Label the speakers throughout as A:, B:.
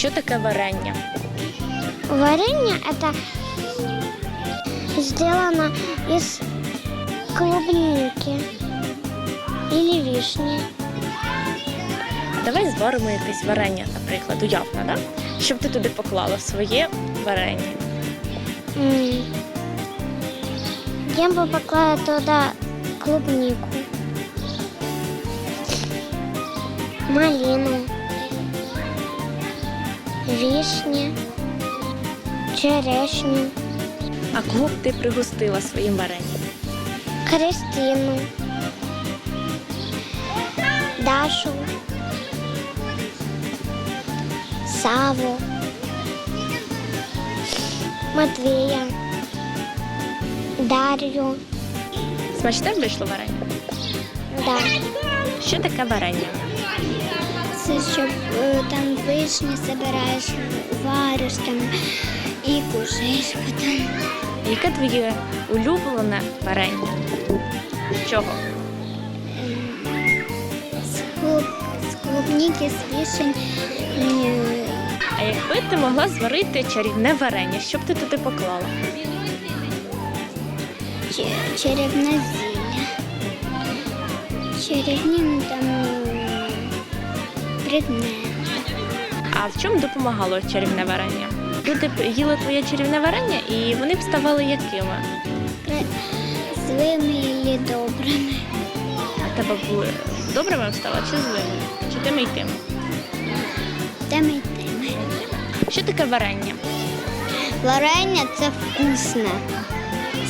A: Що таке варення?
B: Варенье это сделано из клубники или вишни.
A: Давай зваримо якесь варення, наприклад, уявно, да? щоб ти туди поклала своє варення.
B: М. Я бы поклала туда клубнику, малину, вишни, черешню,
A: А кого б ти пригостила своїм варенням?
B: Кристину, Дашу, Саву, Матвея, Дар'ю.
A: Смачне вийшло варення?
B: Да.
A: Що таке варення?
B: Це щоб е, там вишні збираєш, вариш там і кушаєш потім.
A: Яке твоє улюблене варення? Чого?
B: З, клуб, з клубніки, з вишень. е,
A: А якби ти могла зварити чарівне варення, що б ти туди поклала?
B: Черевне зілля. Черевні ну, там е.
A: А в чому допомагало чарівне варення? Люди їли твоє чарівне варення і вони б ставали якими?
B: Злими і добрими.
A: А тебе були добрими стала чи злими? Чи тими й тими?
B: Тими й тими.
A: Що таке варення?
B: Варення це вкусне,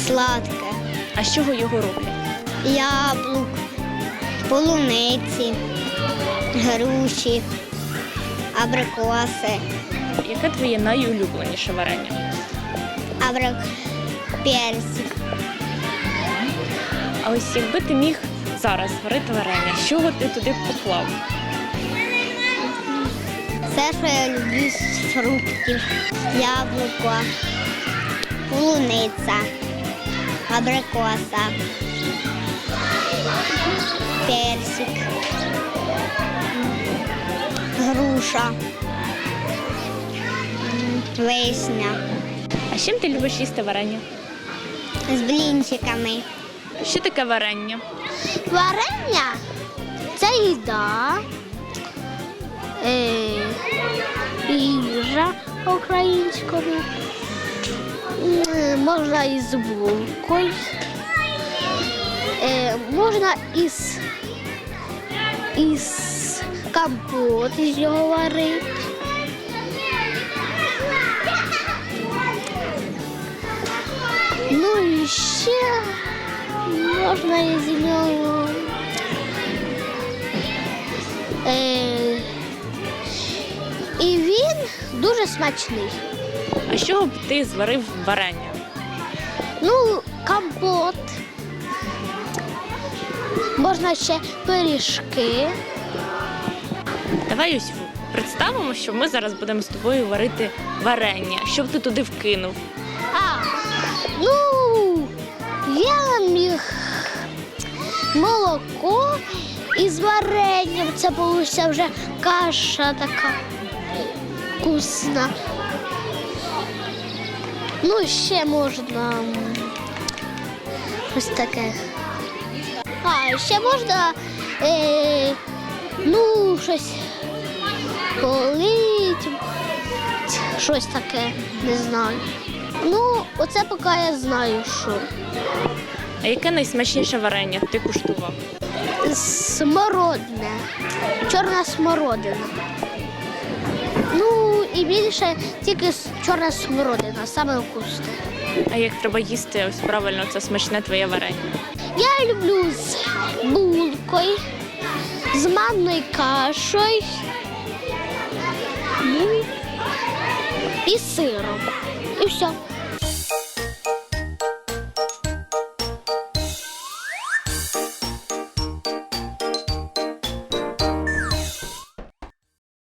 B: сладке.
A: А з чого його роблять?
B: Яблук, полуниці, груші, абрикоси,
A: Яке твоє найулюбленіше варення?
B: абрик... персик.
A: А ось якби ти міг зараз зварити варення, чого ти туди поклав?
B: Все, що я люблю з фруктів. Яблуко, полуниця, абрикоса, персик, груша, вишня
A: А з чим ти любиш їсти варення?
B: з блінчиками.
A: Що таке варення?
B: Варення це їда, е, їжа українською. Можна із булкою, е, можна із, із компот із його варити. Ну і ще можна із нього. Е, і він дуже смачний.
A: А чого б ти зварив варення?
B: Ну, компот. Можна ще пиріжки.
A: Давай ось представимо, що ми зараз будемо з тобою варити варення. Що б ти туди вкинув?
B: А, ну, я міг молоко із варенням. Це вийшла вже каша така вкусна. Ну, ще можна м, щось таке. А, ще можна е, ну, щось полить, щось таке, не знаю. Ну, оце поки я знаю, що.
A: А яке найсмачніше варення ти куштував?
B: Смородне. Чорна смородина. Ну і більше тільки чорна смородина, саме вкусне.
A: А як треба їсти ось правильно це смачне твоє варення?
B: Я люблю з булкою, з манною кашею ну, і сиром. І все.